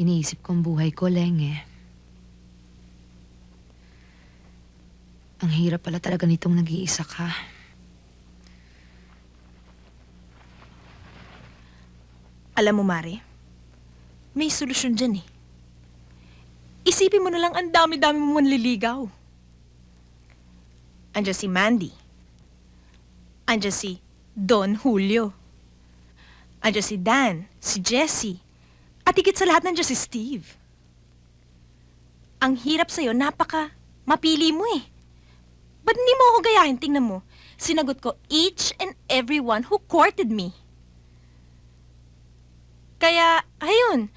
iniisip ko ang buhay ko, Leng eh. Ang hirap pala talaga nitong nag-iisa ka. Alam mo, Mare, may solusyon dyan eh. Isipin mo na lang ang dami-dami mo manliligaw. Andiyan si Mandy. Andiyan si Don Julio. Andiyan si Dan, si Jessie. At higit sa lahat nandiyan si Steve. Ang hirap sa'yo, napaka mapili mo eh. Ba't hindi mo ako gayahin? Tingnan mo. Sinagot ko each and everyone who courted me. Kaya, ayun.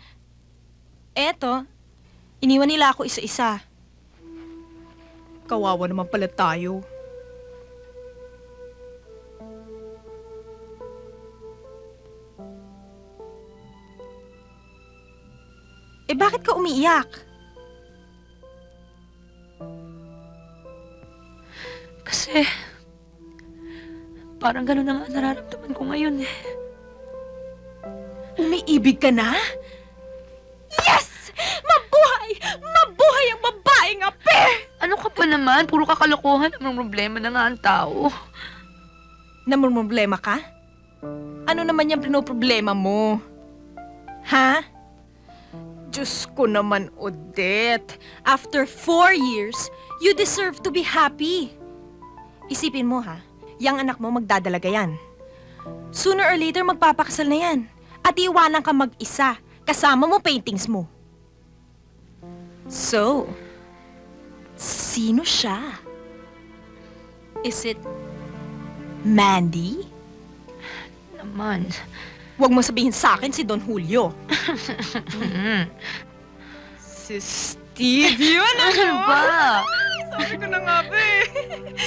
Eto, iniwan nila ako isa-isa. Kawawa naman pala tayo. Eh bakit ka umiiyak? Kasi, parang ganun na nga nararamdaman ko ngayon eh. Umiibig ka na? Yes! Mabuhay! Mabuhay ang babaeng ape! Ano ka pa naman? Puro kakalokohan ang problema na nga ang tao. Namumroblema ka? Ano naman yung pinoproblema mo? Ha? Diyos ko naman, Odette. After four years, you deserve to be happy. Isipin mo ha, yung anak mo magdadalaga yan. Sooner or later, magpapakasal na yan. At iwanan ka mag-isa, kasama mo paintings mo. So, sino siya? Is it Mandy? Naman. Huwag mo sabihin sa akin si Don Julio. Si Steve yun, Ano ba? Sabi ko na nga ba eh.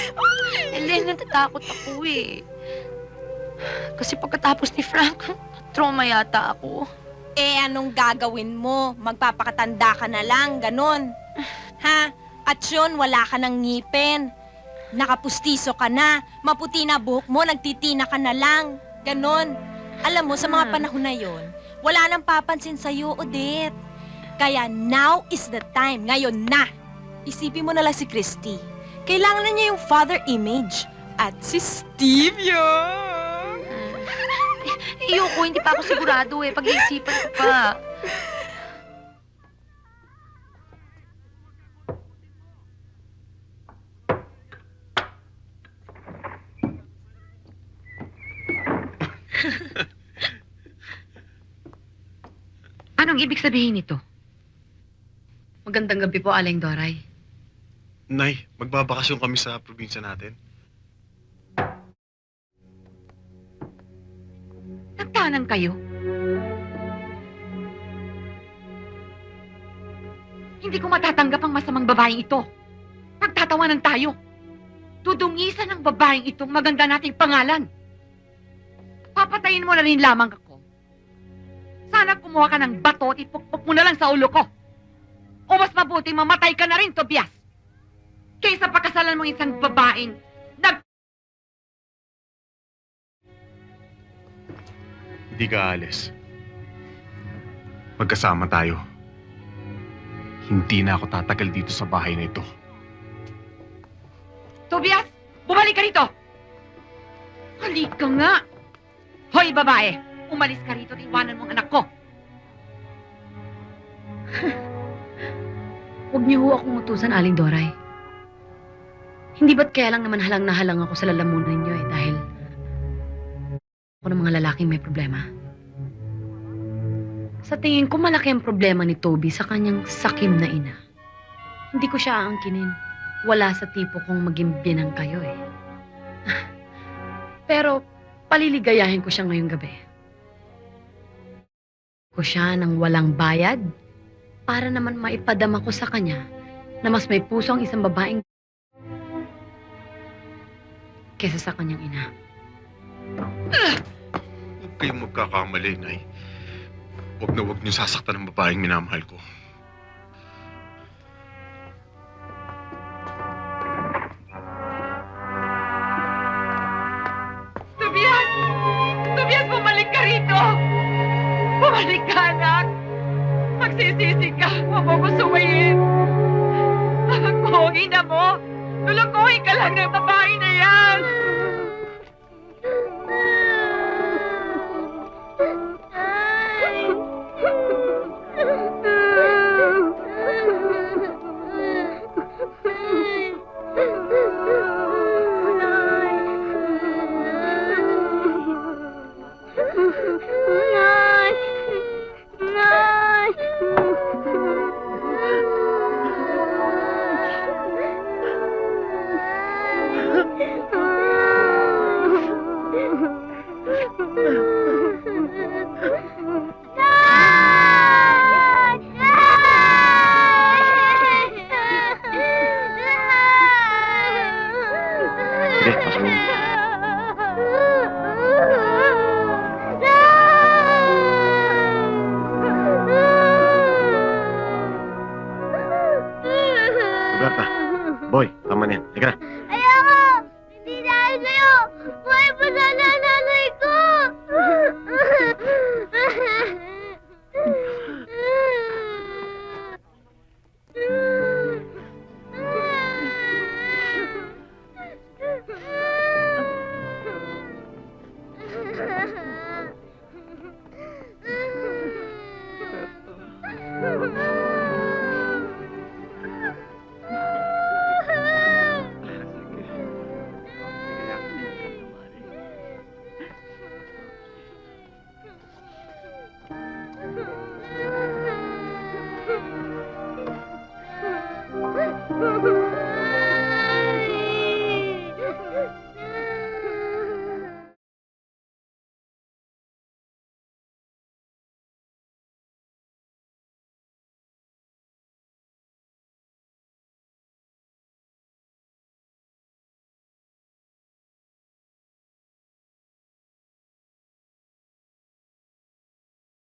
Ellen, natatakot ako eh. Kasi pagkatapos ni Frank, trauma yata ako. Eh, anong gagawin mo? Magpapakatanda ka na lang, ganon. Ha? At yun, wala ka ng ngipin. Nakapustiso ka na. Maputi na buhok mo, nagtitina ka na lang. Ganon. Alam mo, sa mga Hmm. panahon na yon, wala nang papansin sa'yo, Odette. Kaya now is the time. Ngayon na. Isipin mo na lang si Christy. Kailangan na niya yung father image. At si Steve yun. Ayoko, hindi pa ako sigurado eh. Pag-iisipan ko pa. Anong ibig sabihin nito? Magandang gabi po, Aling Doray. Nay, magbabakasyon kami sa probinsya natin. Nagtanan kayo? Hindi ko matatanggap ang masamang babaeng ito. Pagtatawanan tayo. Tudungisan ng babaeng itong maganda nating pangalan. Papatayin mo na rin lamang ako. Sana kumuha ka ng bato at ipukpok mo na lang sa ulo ko. O mas mabuti mamatay ka na rin, Tobias. Kaysa pakasalan mo isang babaeng nag... Hindi ka alis. Magkasama tayo. Hindi na ako tatagal dito sa bahay na ito. Tobias, bumalik ka rito! Halika nga! Hoy, babae! Umalis ka rito at iwanan mo ang anak ko! Huwag niyo ho akong utusan, Aling Doray. Hindi ba't kaya lang naman halang na halang ako sa lalamunan niyo eh, dahil ako ng mga lalaking may problema. Sa tingin ko, malaki ang problema ni Toby sa kanyang sakim na ina. Hindi ko siya aangkinin wala sa tipo kong maging binang kayo eh. Pero paliligayahin ko siya ngayong gabi. Ko siya ng walang bayad para naman maipadama ko sa kanya na mas may puso ang isang babaeng kesa sa kanyang ina. Huwag kayong magkakamali, Nay. Huwag na huwag niyo sasaktan ang babaeng minamahal ko. Bumalik ka anak! Mag magsisisi ka. Huwag mo ko suwayin. Ako, ina mo. Tulukuhin ka lang ng babae na yan. Sige, pasok mo. Roberta, boy, tama na yan. Halika na. Ayoko! Hindi dahil sa'yo! Buhay pa sana